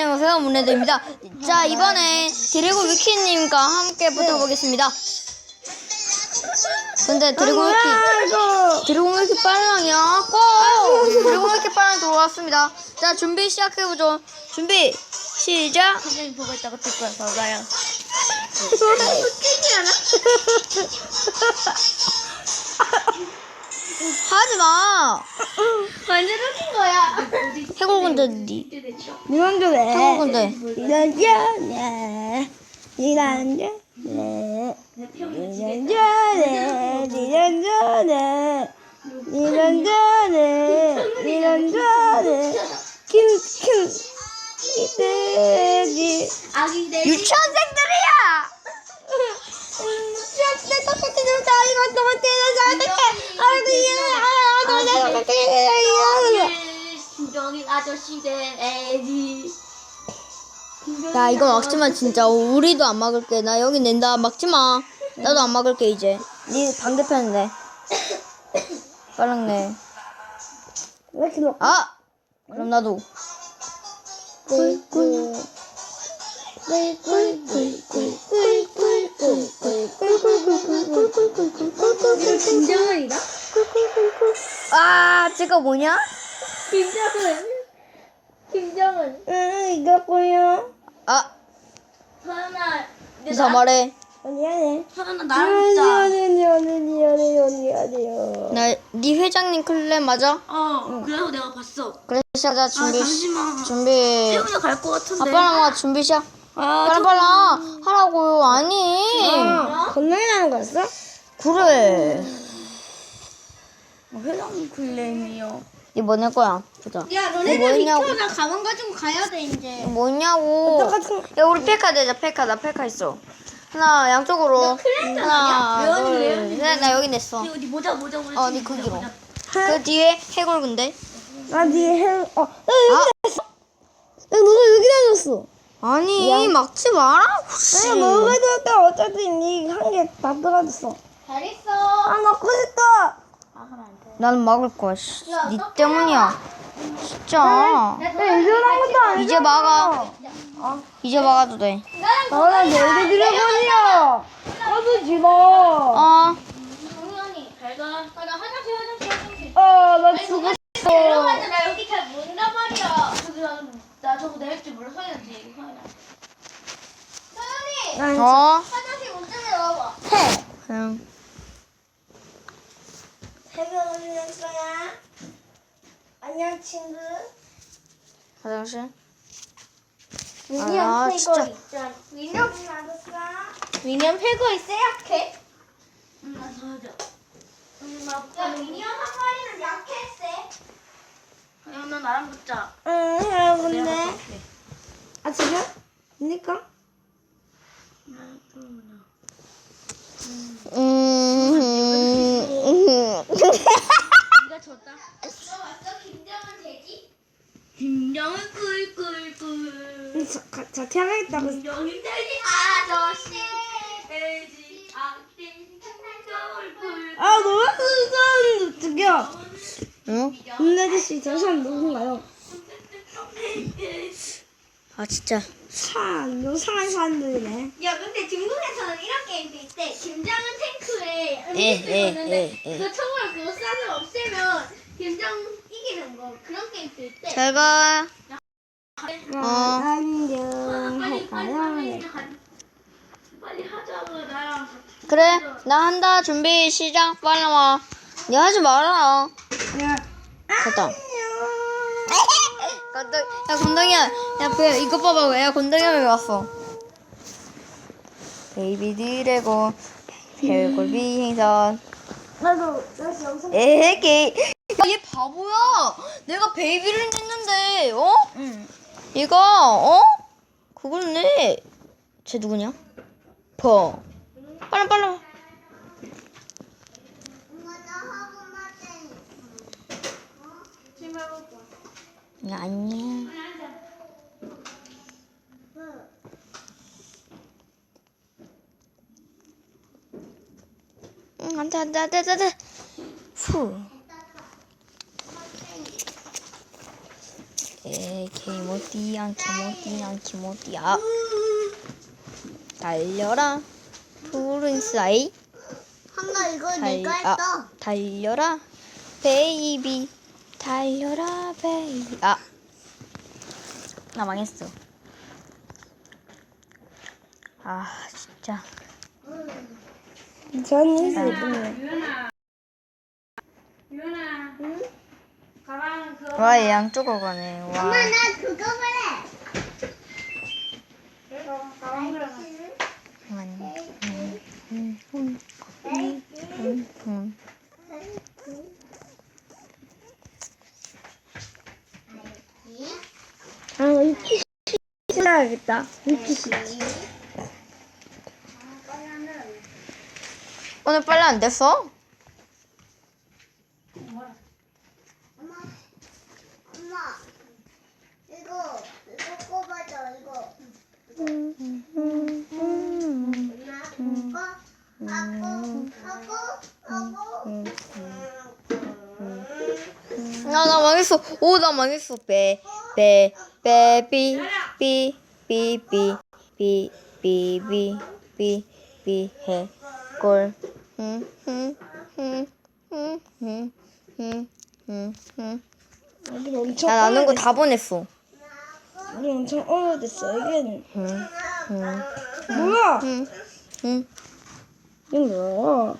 안녕하세요 문네드입니다. 자 이번에 드래곤 위키님과 함께 붙어보겠습니다. 근데 드래곤 위키 이거 드래곤 왜 이렇게 빨랑이야? 꺼! 드래곤 왜 이렇게 빨랑 돌아왔습니다. 자 준비 시작해보죠. 준비 시작. 선생님 보고 있다고 듣고 봐봐요. 하지 마. 완전 웃긴 거야. 해골군들이 니만도 왜? 해골군들. 니란자네. 니란자네. 니란자네. 니란자네. 니란자네. 니란자네. 킴킴 이돼지 유치원생들이야. 유치원생 똑같이 들다 이거 너무 어떡해 아이고 이거 아 너무 김정일 아저씨 된 애지. 야 이거 막지마 진짜 우리도 안 막을게. 나 여기 낸다 막지마. 나도 안 막을게 이제. 네 반대편 내. 빨랑 내. 왜 이렇게 높아 그럼 나도. 꿀꿀 김정은이다? 아 제가 뭐냐? 김정은. 김정은. 응 이거 뭐야? 아 서연아. 이사 말해. 미안해 서연아 나랑 붙자. 미안해 미안해 미안해 미안해 나네 회장님 클랜 맞아? 어. 그래서 내가 봤어. 그래 시작하자 아 준비. 잠시만. 준비. 태훈이 갈것 같은데. 아빠랑 준비 시작. 아, 빨리 빨리 하라고요. 아니. 건너에 나는 거였어? 그래. 회장 클레임이요. 이뭐낼 거야? 보자. 야 너네들 뭐냐고. 비켜, 나 가방 가지고 가야 돼 이제. 뭐냐고. 야 우리 페카 되자 페카 나 페카 있어. 하나 양쪽으로. 하나 아니야? 둘. 셋. 나 여기 냈어. 어디 모자 모자 모자. 어, 네 거기로. 그 뒤에 해골 군대. 나 뒤에 해 어, 야 아 여기 너가 여기 다녔어 아니 막지 마라고. 씨. 야 너가 들었다 어차피 니 한 개 다 떨어졌어 잘했어. 아 먹고 싶다 나는 막을 거야. 씨. 니 때문이야. 진짜. 야 것도 아니야 이제 막아. 이제 막아도 돼. 나랑 내일 드래곤이야 꺼지지 마 어. 정연이 잘 가. 아, 나 화장실 화장실 화장실. 아, 나 죽었어. 들어가자 나 여기 잘 모른단 말이야. 나는 나 저거 내릴 줄 몰라 서연이 서연아. 서연이 어. 화장실 문좀 열어봐. 응. 어디 갔어야? 안녕, 친구. 화장실. 미니언 아, 패거 진짜. 있잖아. 미니언 받았어? 미니언 패고 있어 약해? 응, 나 도와줘. 응, 나 야, 미니언 한 마리는 세. 형, 너 나랑 붙자. 응, 여러분데. 아, 지금? 니까? 음. 네가 졌다. 너 왔어? 김정은 돼지? 김정은 꿀꿀꿀. 아저씨 꿀꿀. 아, 너무 순수한 죽여. 응? 은나지 씨, 저 사람 누군가요? 아 진짜. 참, 요상한 사람들이네. 야 근데 중국에서는 이런 게임도 있대 김정은 탱크에 에, 음식을 에, 줬는데 에, 에. 그 총을 쏴서 없애면 김정 이기는 거 그런 게임도 있대 잘 가. 어. 어. 안녕. 빨리 빨리 해봐요. 빨리 가- 빨리 하자 고 나랑 그래. 나 한다. 준비 시작. 빨리 와. 니 하지 마라. 야, 됐다. 건동, 야 건동이야. 야 뭐야 이거 봐봐. 야 건동이야 왜 왔어? 베이비 드래곤 별골 비행선. 나도, 다시 영상. 에헤게. 야얘 바보야. 내가 베이비를 냈는데 어? 응. 얘가 어? 그걸 내. 쟤 누구냐? 싶어. 빨라 빨리. 아니야. 응, 앉아, 앉아, 앉아, 앉아. 후. 에이, 개모띠양, 개모띠양, 개모띠야. 달려라 푸른 사이 한가 이거 달, 내가 아, 했어. 달려라 베이비 달려라 베이비 아 나 망했어 아 진짜 저는 유연아. 유연아. 응? 가방 그거. 와얘 양쪽으로 가네 와 엄마 나 그거 그래. 가방 들어가. 아, 이렇게 해야겠다. 이렇게 오늘 빨리 안 됐어? 엄마, 나, 나 망했어. 오, 나 망했어. 빼, 빼, 빼, 삐, 삐, 삐, 삐, 삐, 삐, 삐, 삐, 삐, 해, 꼴. 음, 음, 음, 음, 음, 음, 음, 음. 우리 엄청 나 나는 거 다 보냈어. 우리 엄청 오래됐어. 이게 음, 음, 뭐야? 음, 음. 이거 뭐야?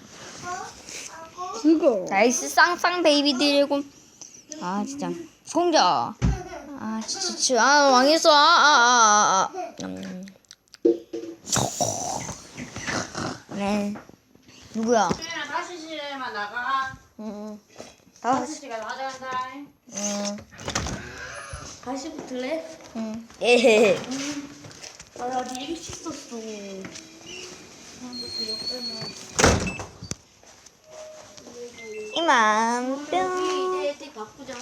그거. 나이스 쌍쌍 베이비 드래곤. 아 진짜 송자. 아 진짜 진짜 아 망했어. 아아아 아, 아. 음. 네. 누구야? 유연아 다시 시에만 나가. 응. 다. 다시 시가 나간다. 응. 다시 붙을래? 응. 예. 아나 되게 씻었어. 이만 뿅. 이제 바꾸자.